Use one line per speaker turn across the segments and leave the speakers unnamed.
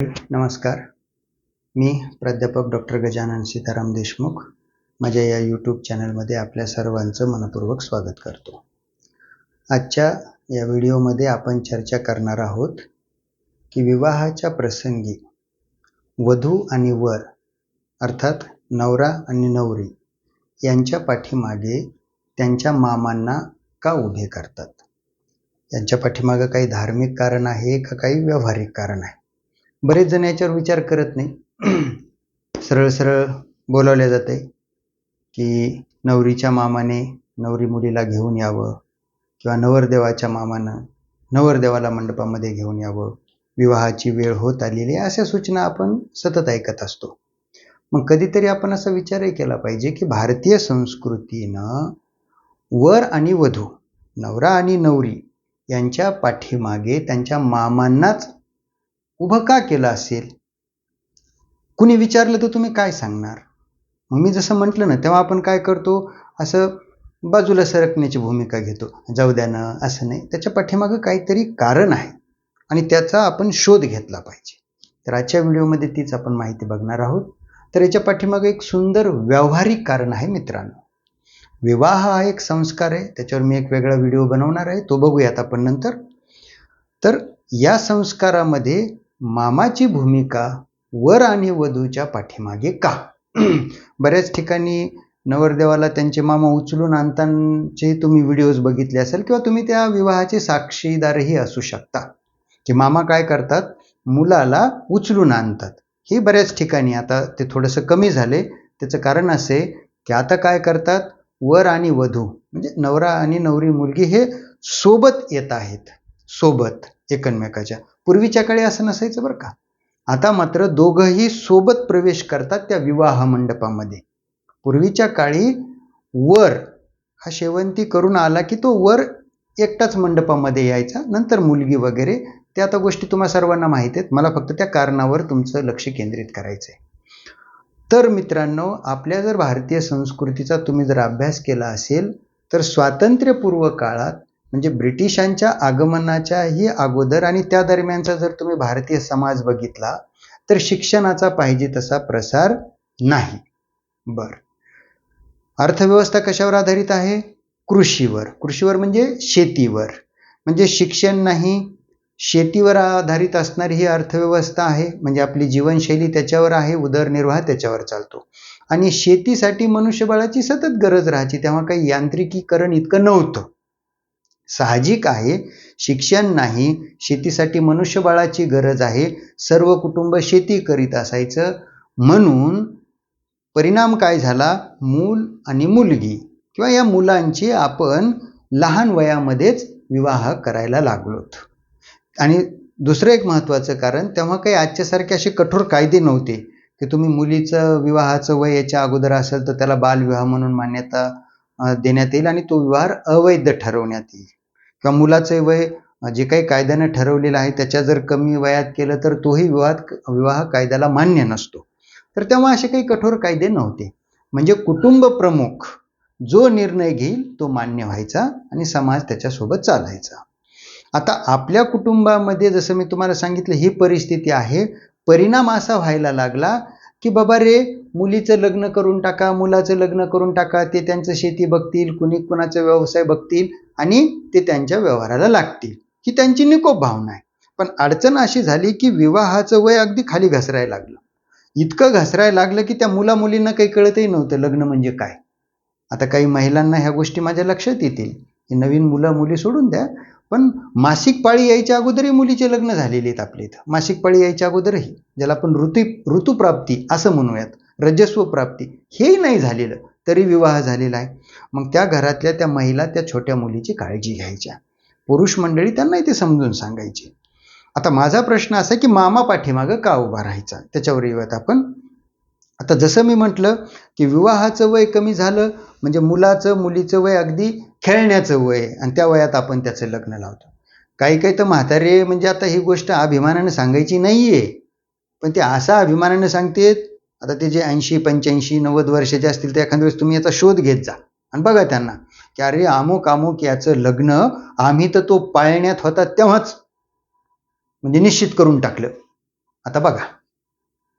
नमस्कार. मी प्राध्यापक डॉक्टर गजानन सीताराम देशमुख माझ्या या यूट्यूब चॅनलमध्ये आपल्या सर्वांचं मनपूर्वक स्वागत करतो. आजच्या या व्हिडिओमध्ये आपण चर्चा करणार आहोत की विवाहाच्या प्रसंगी वधू आणि वर अर्थात नवरा आणि नवरी यांच्या पाठीमागे त्यांच्या मामांना का उभे करतात? यांच्या पाठीमागं काही धार्मिक कारण आहे का काही व्यावहारिक कारण आहे? बरेच जण याच्यावर विचार करत नाही. सरळ सरळ बोलावले जाते की नवरीच्या मामाने नवरी मुलीला घेऊन यावं किंवा नवरदेवाच्या मामानं नवरदेवाला मंडपामध्ये घेऊन यावं. विवाहाची वेळ होत आलेली आहे अशा सूचना आपण सतत ऐकत असतो. मग कधीतरी आपण असा विचारही केला पाहिजे की भारतीय संस्कृतीनं वर आणि वधू नवरा आणि नवरी यांच्या पाठीमागे त्यांच्या मामांनाच उभं का केलं असेल? कुणी विचारलं तर तुम्ही काय सांगणार? मग मी जसं म्हटलं ना तेव्हा आपण काय करतो? असं बाजूला सरकण्याची भूमिका घेतो. जाऊ द्या ना असं नाही. त्याच्या पाठीमागं काहीतरी कारण आहे आणि त्याचा आपण शोध घेतला पाहिजे. तर आजच्या व्हिडिओमध्ये तीच आपण माहिती बघणार आहोत. तर याच्या पाठीमागं एक सुंदर व्यावहारिक कारण आहे मित्रांनो. विवाह हा एक संस्कार आहे. त्याच्यावर मी एक वेगळा व्हिडिओ बनवणार आहे. तो बघूयात आपण नंतर. तर या संस्कारामध्ये मामाची भूमिका वर आणि वधूच्या पाठीमागे का? बऱ्याच ठिकाणी नवरदेवाला त्यांचे मामा उचलून आणतानाचे तुम्ही व्हिडिओज बघितले असेल किंवा तुम्ही त्या विवाहाचे साक्षीदारही असू शकता. की मामा काय करतात? मुलाला उचलून आणतात. हे बऱ्याच ठिकाणी आता ते थोडंसं कमी झाले. त्याचं कारण असे की आता काय करतात? वर आणि वधू म्हणजे नवरा आणि नवरी मुलगी हे सोबत येत आहेत. सोबत. एकमेकाच्या. पूर्वीच्या काळी असं नसायचं बरं का. आता मात्र दोघंही सोबत प्रवेश करतात त्या विवाह मंडपामध्ये. पूर्वीच्या काळी वर हा शेवंती करून आला की तो वर एकटाच मंडपामध्ये यायचा. नंतर मुलगी वगैरे. त्या आता गोष्टी तुम्हा सर्वांना माहीत आहेत. मला फक्त त्या कारणावर तुमचं लक्ष केंद्रित करायचं आहे तर मित्रांनो आपल्या जर भारतीय संस्कृतीचा तुम्ही जर अभ्यास केला असेल तर स्वातंत्र्यपूर्व काळात म्हणजे ब्रिटिशांच्या आगमनाच्याही अगोदर आणि त्या दरम्यानचा जर तुम्ही भारतीय समाज बघितला तर शिक्षणाचा पाहिजे तसा प्रसार नाही. बर. अर्थव्यवस्था कशावर आधारित आहे? कृषीवर. कृषीवर म्हणजे शेतीवर. म्हणजे शिक्षण नाही शेतीवर आधारित असणारी ही अर्थव्यवस्था आहे म्हणजे आपली जीवनशैली त्याच्यावर आहे उदरनिर्वाह त्याच्यावर चालतो. आणि शेतीसाठी मनुष्यबळाची सतत गरज राहायची तेव्हा काही यांत्रिकीकरण इतकं नव्हतं. साहजिक आहे. शिक्षण नाही. शेतीसाठी मनुष्यबळाची गरज आहे. सर्व कुटुंब शेती करीत असायचं. म्हणून परिणाम काय झाला? मूल आणि मुलगी किंवा या मुलांची आपण लहान वयामध्येच विवाह करायला लागलोत. आणि दुसरं एक महत्त्वाचं कारण तेव्हा काही आजच्यासारखे असे कठोर कायदे नव्हते की तुम्ही मुलीचं विवाहाचं वय याच्या अगोदर असेल तर त्याला बालविवाह म्हणून मान्यता देण्यात येईल आणि तो विवाह अवैध ठरवण्यात येईल. किंवा मुलाचे वय जे काही कायद्यानं ठरवलेलं आहे त्याच्या जर कमी वयात केलं तर तोही विवाह विवाह कायद्याला मान्य नसतो. तर तेव्हा असे काही कठोर कायदे नव्हते. म्हणजे कुटुंब प्रमुख जो निर्णय घेईल तो मान्य व्हायचा आणि समाज त्याच्यासोबत चालायचा. आता आपल्या कुटुंबामध्ये जसं मी तुम्हाला सांगितलं ही परिस्थिती आहे. परिणाम असा व्हायला लागला की बाबा रे मुलीचं लग्न करून टाका मुलाचं लग्न करून टाका ते त्यांचं शेती बघतील कुणी कुणाचा व्यवसाय बघतील आणि ते त्यांच्या व्यवहाराला लागतील. ही त्यांची निकोप भावना आहे. पण अडचण अशी झाली की विवाहाचं वय अगदी खाली घसरायला लागलं. इतकं घसरायला लागलं की त्या मुला मुलींना काही कळतही नव्हतं लग्न म्हणजे काय. आता काही महिलांना ह्या गोष्टी माझ्या लक्षात येतील. नवीन मुलं मुली सोडून द्या. पण मासिक पाळी यायच्या अगोदरही मुलीचे लग्न झालेले आहेत आपल्या इथं. मासिक पाळी यायच्या अगोदरही ज्याला आपण ऋतू ऋतुप्राप्ती असं म्हणूयात रजस्व प्राप्ती हेही नाही झालेलं तरी विवाह झालेला आहे. मग त्या घरातल्या त्या महिला त्या छोट्या मुलीची काळजी घ्यायच्या. पुरुष मंडळी त्यांनाही ते समजून सांगायचे. आता माझा प्रश्न असा की मामा पाठीमागं का उभा राहायचा? त्याच्यावर येऊयात आपण. आता जसं मी म्हटलं की विवाहाचं वय कमी झालं म्हणजे मुलाचं मुलीचं वय अगदी खेळण्याचं वय आणि त्या वयात आपण त्याचं लग्न लावतो. काही काही तर म्हातारे म्हणजे आता ही गोष्ट अभिमानानं सांगायची नाही आहे पण ते असा अभिमानानं सांगतेत आता ते जे ऐंशी पंच्याऐंशी नव्वद वर्षाचे असतील ते एखाद्या वेळेस तुम्ही याचा शोध घेत जा. आणि बघा त्यांना की अरे अमुक अमुक याचं लग्न आम्ही तर तो पाळण्यात होता तेव्हाच. म्हणजे निश्चित करून टाकलं. आता बघा.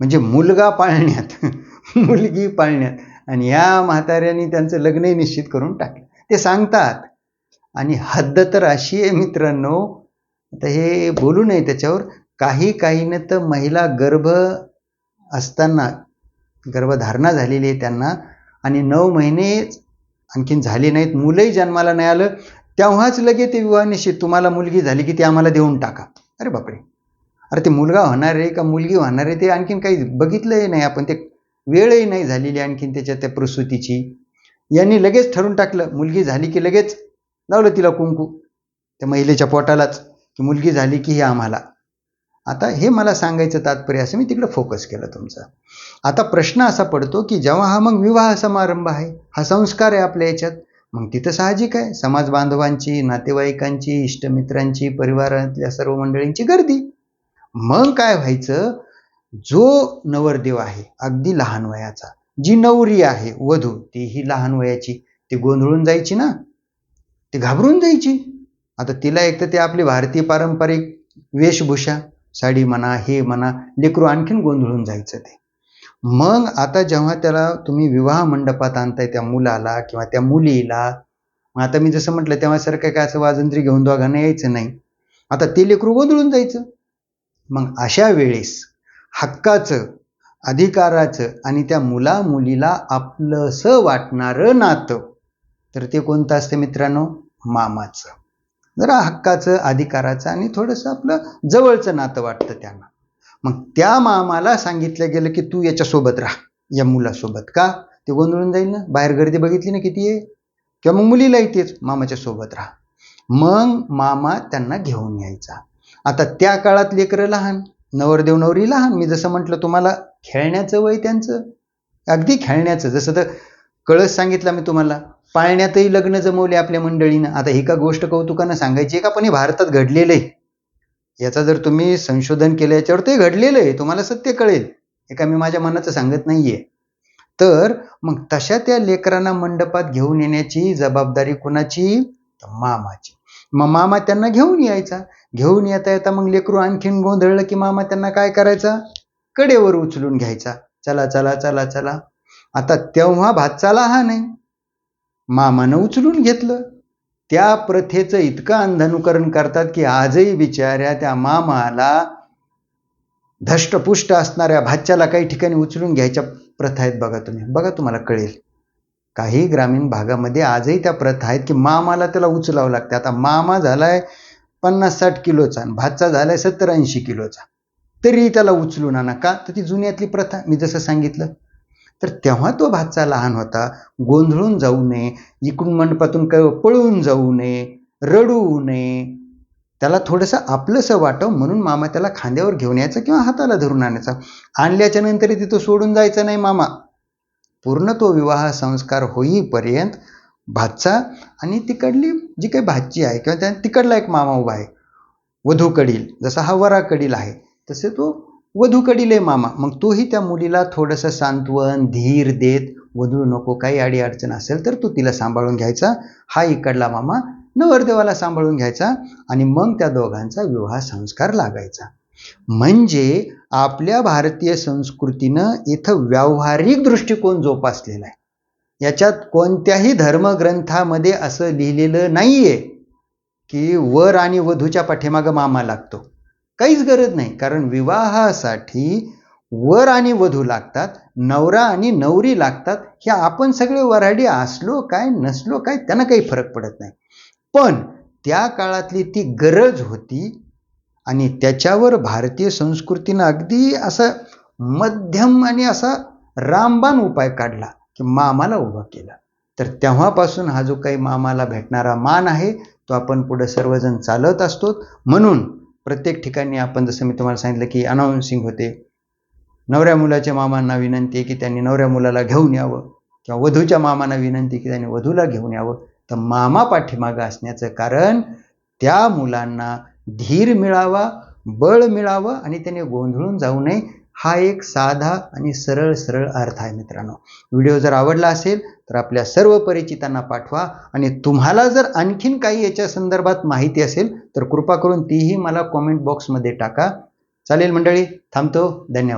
म्हणजे मुलगा पाळण्यात मुलगी पाळण्यात. आणि या म्हाताऱ्यांनी त्यांचं लग्नही निश्चित करून टाकलं. ते सांगतात. आणि हद्द तर अशी आहे मित्रांनो आता हे बोलू नये त्याच्यावर. काही काहीनं तर महिला गर्भ असताना गर्भधारणा झालेली आहे त्यांना. आणि नऊ महिने आणखीन झाले नाहीत मुलंही जन्माला नाही आलं. तेव्हाच लगे ते विवाह निश्चित. तुम्हाला मुलगी झाली की ती आम्हाला देऊन टाका. अरे बापरे. अरे ते मुलगा होणार आहे का मुलगी होणार आहे ते आणखीन काही बघितलंही नाही आपण. ते वेळही नाही झालेली आणखीन त्याच्या त्या प्रसूतीची. यांनी लगेच ठरून टाकलं मुलगी झाली की लगेच लावलं तिला कुंकू. त्या महिलेच्या पोटालाच की मुलगी झाली की ही आम्हाला. आता हे मला सांगायचं तात्पर्य असं मी तिकडे फोकस केलं तुमचा. आता प्रश्न असा पडतो की जेव्हा हा मग विवाह समारंभ आहे हा संस्कार आहे आपल्या याच्यात मग तिथं साहजिक आहे. समाज बांधवांची नातेवाईकांची इष्टमित्रांची परिवारातल्या सर्व मंडळींची गर्दी. मग काय व्हायचं? जो नवरदेव आहे अगदी लहान वयाचा जी नवरी आहे वधू तीही लहान वयाची ती गोंधळून जायची ना? ती घाबरून जायची. आता तिला एक तर ते आपली भारतीय पारंपरिक वेशभूषा साडी म्हणा हे म्हणा लेकरू आणखीन गोंधळून जायचं ते. मग आता जेव्हा त्याला तुम्ही विवाह मंडपात आणताय त्या मुलाला किंवा त्या मुलीला मग आता मी जसं म्हटलं तेव्हा सर काय काय असं वाजंत्री घेऊन दोघांना यायचं नाही. आता ते लेकरू गोंधळून जायचं. मग अशा वेळेस हक्काचं अधिकाराचं आणि त्या मुला मुलीला आपलंसं वाटणारं नातं. तर ते कोणतं असतं मित्रांनो? मामाचं. जरा हक्काचं अधिकाराचं आणि थोडंसं आपलं जवळचं नातं वाटतं त्यांना. मग त्या मामाला सांगितलं गेलं की तू याच्यासोबत राहा या मुलासोबत. का? ते गोंधळून जाईल ना? बाहेर गर्दी बघितली ना किती आहे? किंवा मग मुलीलाही तेच मामाच्या सोबत राहा. मग मामा त्यांना घेऊन यायचा. आता त्या काळात लेकरं लहान. नवरदेव नवरी लहान. मी जसं म्हटलं तुम्हाला खेळण्याचं वय त्यांचं? अगदी खेळण्याचं. जसं तर कळस सांगितलं मी तुम्हाला. पाळण्यातही लग्न जमवले आपल्या मंडळीनं. आता ही का गोष्ट कौतुकानं सांगायची आहे का? पण हे भारतात घडलेलं आहे. याचा जर तुम्ही संशोधन केलं याच्यावर ते घडलेलं आहे. तुम्हाला सत्य कळेल. हे का मी माझ्या मनाचं सांगत नाहीये. तर मग तशा त्या लेकरांना मंडपात घेऊन येण्याची जबाबदारी कुणाची? तर मामाची. मग मामा त्यांना घेऊन यायचा. घेऊन येता येता मग लेकरू आणखीन गोंधळलं की मामा त्यांना काय करायचा? कडेवर उचलून घ्यायचा. चला चला चला चला. आता तेव्हा भातचाला हा नाही. मामानं उचलून घेतलं. त्या प्रथेचं इतकं अंधानुकरण करतात की आजही बिचाऱ्या त्या मामाला धष्टपुष्ट असणाऱ्या भाच्याला काही ठिकाणी उचलून घ्यायच्या प्रथा आहेत बघा तुम्ही. बघा तुम्हाला कळेल. काही ग्रामीण भागामध्ये आजही त्या प्रथा आहेत की मामाला त्याला उचलावं लागते. आता मामा झालाय पन्नास साठ किलोचा आणि भातचा झालाय सत्तर ऐंशी किलोचा. तरी त्याला उचलून आणा का तर ती जुन्यातली प्रथा मी जसं सांगितलं. तर तेव्हा तो भातचा लहान होता. गोंधळून जाऊ नये. इकडून मंडपातून काय पळून जाऊ नये. रडू नये. त्याला थोडंसं आपलंसं वाटव म्हणून मामा त्याला खांद्यावर घेऊन यायचा किंवा हाताला धरून आणायचा. आणल्याच्या नंतरही तिथं सोडून जायचं नाही मामा. पूर्ण तो विवाह संस्कार होईपर्यंत भातचा आणि तिकडली जी काही भाची आहे किंवा त्या तिकडला एक मामा उभा आहे वधूकडील जसा हा वराकडील आहे तसे तो वधूकडील आहे मामा. मग तोही त्या मुलीला थोडंसं सांत्वन धीर देत वधू नको काही आडी अडचण असेल तर तो तिला सांभाळून घ्यायचा. हा इकडला मामा नवरदेवाला सांभाळून घ्यायचा आणि मग त्या दोघांचा विवाह संस्कार लागायचा. म्हणजे आपल्या भारतीय संस्कृतीनं इथं व्यावहारिक दृष्टिकोन जोपासलेला आहे. याच्यात कोणत्याही धर्मग्रंथामध्ये असं लिहिलेलं नाहीये की वर आणि वधूच्या पाठीमागं मामा लागतो. काहीच गरज नाही कारण विवाहासाठी वर आणि वधू लागतात नवरा आणि नवरी लागतात हे आपण सगळे वराडी असलो काय नसलो काय त्यांना काही फरक पडत नाही. पण त्या काळातली ती गरज होती आणि त्याच्यावर भारतीय संस्कृतीनं अगदी असं मध्यम आणि असा रामबाण उपाय काढला. की मामाला उभा केला. तर तेव्हापासून हा जो काही मामाला भेटणारा मान आहे तो आपण पुढं सर्वजण चालत असतो. म्हणून प्रत्येक ठिकाणी आपण जसं मी तुम्हाला सांगितलं की अनाऊन्सिंग होते. नवऱ्या मुलाच्या मामांना विनंती आहे की त्यांनी नवऱ्या मुलाला घेऊन यावं किंवा वधूच्या मामांना विनंती की त्यांनी वधूला घेऊन यावं. तर मामा पाठीमागं असण्याचं कारण त्या मुलांना धीर मिळावा बळ मिळावं आणि त्याने गोंधळून जाऊ नये. हा एक साधा आणि सरळ सरळ अर्थ आहे मित्रांनो. व्हिडिओ जर आवडला असेल तर आपल्या सर्व परिचितांना पाठवा आणि तुम्हाला जर आणखीन काही याच्या संदर्भात माहिती असेल तर कृपा करून तीही मला कॉमेंट बॉक्समध्ये टाका. चालेल मंडळी थांबतो. धन्यवाद.